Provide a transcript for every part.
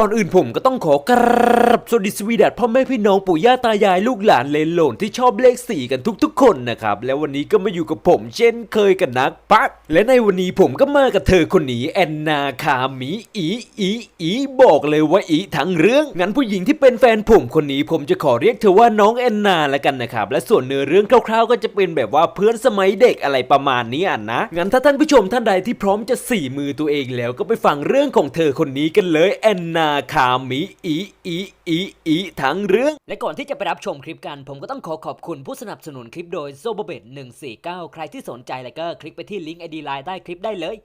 ก่อนอื่นผมก็ต้องขอกราบสวัสดีสวีดัตพ่อแม่พี่น้องปู่ย่าตายายลูกหลานเลนหลนที่ชอบเลขสี่กันทุกๆ คนนะครับ แล้ววันนี้ก็มาอยู่กับผมเช่นเคยกันนักปักและในวันนี้ผมก็มากับเธอคนนี้แอนนาคามิอีอีอีบอกเลยว่าอีทั้งเรื่องงั้นผู้หญิงที่เป็นแฟนผมคนนี้ผมจะขอเรียกเธอว่าน้องแอนนาละกันนะครับและส่วนเนื้อเรื่องคร่าวๆ ก็จะเป็นแบบว่าเพื่อนสมัยเด็กอะไรประมาณนี้อะนะงั้นถ้าท่านผู้ชมท่านใดที่พร้อมจะสี่มือตัวเองแล้วก็ไปฟังเรื่องของเธอคนนี้กันเลยแอนนาคามิอีอีอีอีทั้งเรื่อง และก่อนที่จะไปรับชมคลิปกัน ผมก็ต้องขอขอบคุณผู้สนับสนุนคลิปโดยโซบเบต149 ใครที่สนใจแล้วก็คลิกไปที่ลิงก์ไอดีไลน์ใต้คลิปได้เลย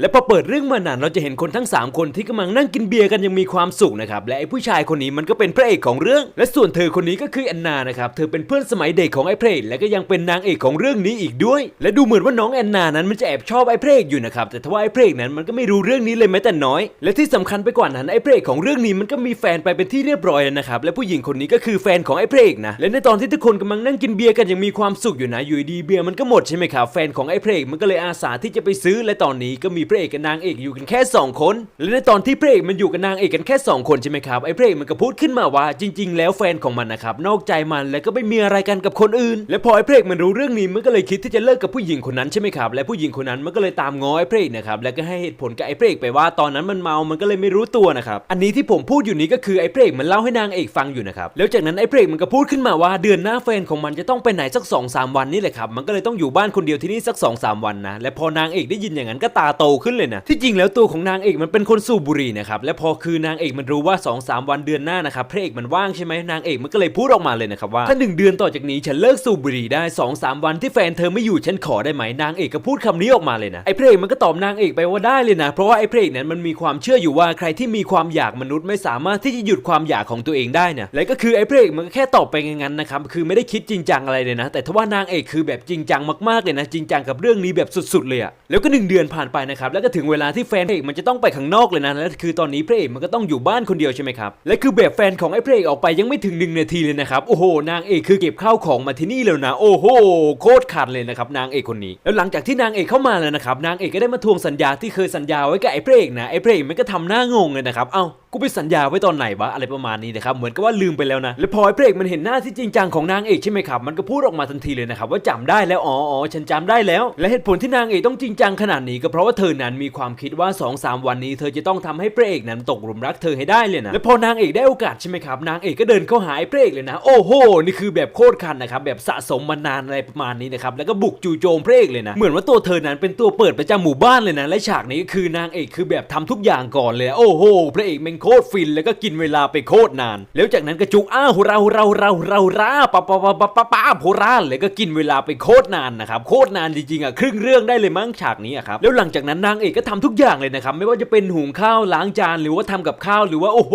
และพอเปิดเรื่องมานานเราจะเห็นคนทั้ง 3 คนที่กำลังนั่งกินเบียร์กันยังมีความสุขนะครับและไอ้ผู้ชายคนนี้มันก็เป็นพระเอกของเรื่อง และส่วนเธอคนนี้ก็คือแอนนานะครับเธอเป็นเพื่อนสมัยเด็กของไอ้พระเอกและก็ยังเป็นนางเอกของเรื่องนี้อีกด้วย และดูเหมือนว่าน้องแอนนานั้นมันจะแอบชอบไอ้พระเอกอยู่นะครับแต่ทว่าไอ้พระเอกนั้นมันก็ไม่รู้เรื่องนี้เลยแม้แต่น้อย และที่สำคัญไปกว่านั้นไอ้พระเอกของเรื่องนี้มันก็มีแฟนไปเป็นที่เรียบร้อยแล้วนะครับและผู้หญิงคนนี้ก็คือแฟนของไอ้พระเอกนะและในตอนที่ทุกคนกำลังนั่งกินเบียร์กันยังมีความสุขอยู่นะอยู่ดีเบียร์มันก็หมดใช่ไหมครับแฟนของไอ้พระเอกมันก็เลยอาสาที่จะไปซื้อและตอนนี้ก็มีพระเอกกับนางเอกอยู่กันแค่สองคน และในตอนที่พระเอกมันอยู่กับนางเอกกันแค่สองคนใช่ไหมครับไอ้พระเอกมันก็พูดขึ้นมาว่าจริง ๆ แล้วแฟนของมันนะครับนอกใจมันแล้วก็ไม่มีอะไรกันกับคนอื่น และพอไอ้พระเอกมันรู้เรื่องนี้มันก็เลยคิดที่จะเลิกกับผู้หญิงคนนั้นใช่ไหมครับและผู้หญิงคนนั้นมันก็เลยตามง้อไอ้พระเอกนะครับแล้วก็ให้เหตุผลกับไอ้พระเอกไปว่าตอนนั้นมันเมา มันก็เลยไม่รู้ตัวนะครับอันนี้ที่ผมพูดอยู่นี้ก็คือไอ้พระเอกมันเล่าให้นางเอกฟังอยู่นะครับแล้วจากนั้นไอ้พระเอกมันก็พูดขึ้นมาว่าเดือนหน้าแฟนของมันจะต้องไปไหนสักสอสามวันนี่แหละครับมันก็เลยต้องอยู่บ้านคนเดียวที่นี่สักสอสวันนะและพอนางเอกได้ยินอย่างนั้นก็ตาโตขึ้นเลยนะ ที่จริงแล้วตัวของนางเอกมันเป็นคนสูบบุหรี่นะครับและพอคือนางเอกมันรู้ว่า2อสวันเดือนหน้านะครับพระเอกมันว่างใช่ไหมนางเอกมันก็เลยพูดออกมาเลยนะครับว่าถ้าหนึ่งเดือนต่อจากนี้ฉันเลิกสูบบุหรี่ได้2อสวันที่แฟนเธอไม่อยู่ฉันขอได้ไหมนางเอกก็พูดคำนี้ออกมาเลยนะไอ้พระเอกมันก็ตอบนางเอกไปว่าได้เลยนะ เพราะว่าไอ้พระเอกนั้นมันมีความเชื่ออยู่ว่าใครที่มีความอยากมนุษย์ไม่สามารถที่จะหยุดความอยากของตัวเองได้นะและก็คือไอ้พระเอกมันก็แค่ตอบไปงั้นๆนะครับคือไม่ได้คิดจริงจังอะไรเลยนะ แต่ถ้าว่านางเอกคือแบบจริงจังมากๆเลยนะจริงจังกับเรื่องนี้แบบสุดๆเลยอะแล้วก็หนึ่งเดือนผ่านไปนะครับแล้วก็ถึงเวลาที่แฟนพระเอกมันจะต้องไปข้างนอกเลยนะและคือตอนนี้พระเอกมันก็ต้องอยู่บ้านคนเดียวใช่ไหมครับและคือแบบแฟนของไอ้พระเอกออกไปยังไม่ถึงหนึ่งนาทีเลยนะครับโอ้โหนางเอกคือเก็บข้าวของมาที่นี่แล้วนะ โอ้โหโคตรขาดเลยนะครับนางเอกคนนี้ แล้วหลังจากที่นางเอกเข้ามาแล้วนะครับนางเอกก็ได้มาทวงสัญญาที่เคยสัญญาไว้กับไอ้พระเอกนะไอ้พระเอกมันก็ทำหน้างงเลยนะครับเอ้ากูไปสัญญาไว้ตอนไหนวะอะไรประมาณนี้นะครับเหมือนกับว่าลืมไปแล้วนะแล้วพอไอ้พระเอกมันเห็นหน้าที่จริงจังของนางเอกใช่ไหมครับมันก็พูดออกมาทันทีเลยนะครับว่าจำได้แล้วอ๋ออ๋อฉันจำได้แล้ว และเหตุผลที่นางเอกต้องจริงจังขนาดนี้ก็เพราะว่าเธอนั้นมีความคิดว่า2อสวันนี้เธอจะต้องทำให้พระเอกนั้นตกหลุมรักเธอให้ได้เลยนะและพอนางเอกได้โอกาสใช่ไหมครับนางเอกก็เดินเข้าหาไอ้พระเอกเลยนะ โอ้โหนี่คือแบบโคตรคันนะครับแบบสะสมมานานอะไรประมาณนี้นะครับแล้วก็บุกจู่โจมพระเอกเลยนะเหมือนว่าตัวเธอนั้นเป็นตัวเปิดประจำหมู่บ้านเลยนะและฉากนี้ก็คือนางเอกคือแบบทำทุกอย่างก่อนเลย โอ้โหพระเอกแม่งโคตรฟินแล้วก็กินเวลาไปโคตรนาน แล้วจากนั้นกระจุกอ้าวเราเราเราเราราปะปะปะปะปะปะโพราเลยก็กินเวลาไปโคตรนานนะครับโคตรนานจริงๆอะครึ่งเรื่องได้เลยมั้งฉากนี้อะครับแล้วหลังจากนั้นนางเอกก็ทำทุกอย่างเลยนะครับไม่ว่าจะเป็นหุงข้าวล้างจานหรือว่าทำกับข้าวหรือว่าโอ้โห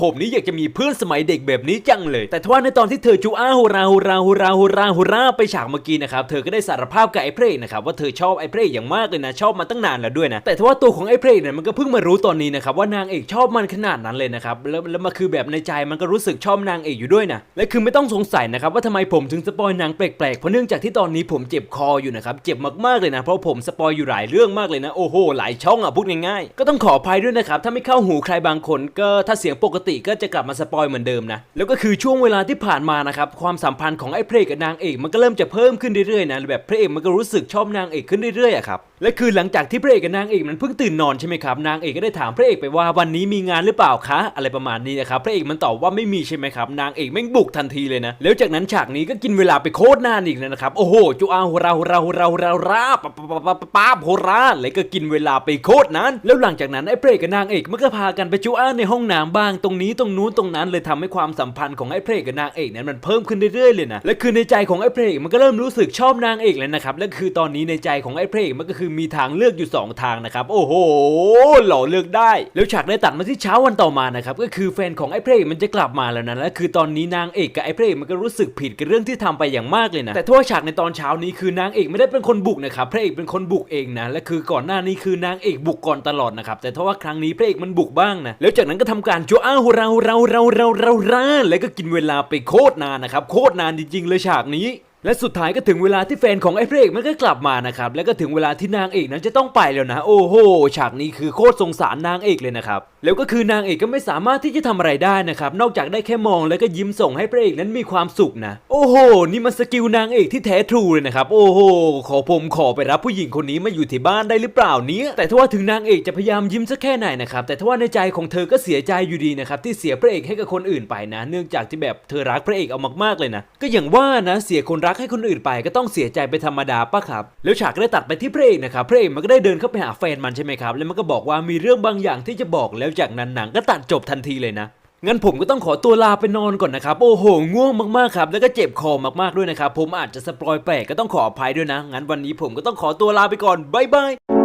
ผมนี่อยากจะมีเพื่อนสมัยเด็กแบบนี้จังเลย แต่ทว่าในตอนที่เธอจูอ้าฮูราฮูราฮูราฮูราฮูราไปฉากเมื่อกี้นะครับเธอก็ได้สารภาพกับไอ้เพรกนะครับว่าเธอชอบไอ้เพรกอย่างมากเลยนะชอบมาตั้งนานแล้วด้วยนะแต่ทว่าตัวของไอ้เพรกเนี่ยมันก็เพิ่งมารู้ตอนนี้นะครับว่านางเอกชอบมันขนาดนั้นเลยนะครับแล้วแล้วมาคือแบบในใจมันก็รู้สึกชอบนางเอกอยู่ด้วยนะและคือไม่ต้องสงสัยนะครับว่าทำไมผมถึงสปอยหนางแปลกๆเพราะเนื่องจากที่ตอนนี้ผมเจ็บคออยู่นะครับเจ็บมากๆเลยนะเพราะผมสปอยอยู่หลายเรื่องมากเลยนะโอ้โหหลายช่องอะพูดง่ายๆก็ต้องขออภัยด้วยนะครับถ้าไม่เข้าหูใครบางคนก็ถ้าเสียงปกติก็จะกลับมาสปอยเหมือนเดิมนะแล้วก็คือช่วงเวลาที่ผ่านมานะครับความสัมพันธ์ของไอ้พระเอกกับนางเอกมันก็เริ่มจะเพิ่มขึ้นเรื่อยๆนะแบบพระเอกมันก็รู้สึกชอบนางเอกขึ้นเรื่อยๆอะครับและคือหลังจากที่พระเอกกับนางเอกมันเพิ่งตื่นนอนใช่ไหมครับนางเอกก็ได้ถามพระเอกไปว่าวันนี้มีงานหรือเปล่าคะ อะไรประมาณนี้นะครับพระเอกมันตอบว่าไม่มีใช่ไหมครับนางเอกแม่งบุกทันทีเลยนะแล้วจากนั้นฉากนี้ก็กินเวลาไปโคตรนานอีกนะครับโอ้โหจูอาโหราโหราโหราโหราราปะปะปะปปะปะโหราเลยก็กินเวลาไปโคตรนานแล้วหลังจากนั้นไอ้พระเอกกับนางเอกมันก็พากันไปจูอาในห้องน้ำบ้างตรงนี้ตรงนู้นตรงนั้นเลยทำให้ความสัมพันธ์ของไอ้พระเอกกับนางเอกนั้นมันเพิ่มขึ้นเรื่อยๆเลยนะและคือในใจของไอ้พระเอกมันก็เริ่มรู้สึกชอบนางเอกแล้วนะครับและคือตอนนี้ในใจของไอ้พระเอกมันก็คือมีทางเลือกอยู่สองทางนะครับโอ้โหหล่อเลือกได้ แล้วฉากได้ตดมาที่เช้าวันต่อมานะครับก็คือแฟนของไอ้เพระเอกมันจะกลับมาแล้วนะและคือตอนนี้นางเอกกับไอ้เพระเอกมันก็รู้สึกผิดกับเรื่องที่ทำไปอย่างมากเลยนะแต่ทั่วฉากในตอนเช้านี้คือนางเอกไม่ได้เป็นคนบุกนะครับพระเอกเป็นคนบุกเองนะและคือก่อนหน้านี้คือนางเอกบุกก่อนตลอดนะครับแต่ถ้าว่าครั้งนี้พระเอกมันบุกบ้างนะแล้วจากนั้นก็ทำการโจอ้าฮูเราเราเราเราเราเราแล้วก็กินเวลาไปโคตรนานนะครับโคตรนานจริงๆเลยฉากนี้และสุดท้ายก็ถึงเวลาที่แฟนของไอ้พระเอกมันก็กลับมานะครับ แล้วก็ถึงเวลาที่นางเอกนั้นจะต้องไปแล้วนะ โอ้โห ฉากนี้คือโคตรสงสารนางเอกเลยนะครับแล้วก็คือนางเอกก็ไม่สามารถที่จะทำอะไรได้นะครับ นอกจากได้แค่มองแล้วก็ยิ้มส่งให้พระเอกนั้นมีความสุขนะ โอ้โห นี่มันสกิลนางเอกที่แท้ทรูเลยนะครับ โอ้โห ขอผมขอไปรับผู้หญิงคนนี้มาอยู่ที่บ้านได้หรือเปล่าเนี้ยแต่ถ้าว่าถึงนางเอกจะพยายามยิ้มสักแค่ไหนนะครับ แต่ถ้าว่าในใจของเธอก็เสียใจอยู่ดีนะครับที่เสียพระเอกให้กับคนอื่นไปนะ เนื่องจากที่แบบเธอรักพระเอกเอามากๆเลยนะ ก็อย่างว่านะเสียคนรักให้คนอื่นไป ก็ต้องเสียใจไปธรรมดาปะครับ แล้วฉากก็ได้ตัดไปที่พระเอกนะครับ พระเอกมันก็ได้เดินเข้าไปหาแฟนมันใช่ไหมครับ แล้วมันก็บอกว่ามีเรื่องบางอย่างที่จะบอกแล้วจากนั้นหนังก็ตัดจบทันทีเลยนะงั้นผมก็ต้องขอตัวลาไปนอนก่อนนะครับ โอ้โห ง่วงมากๆครับ แล้วก็เจ็บคอมากๆด้วยนะครับ ผมอาจจะสปอยแปลกก็ต้องขออภัยด้วยนะ งั้นวันนี้ผมก็ต้องขอตัวลาไปก่อน บ๊ายบาย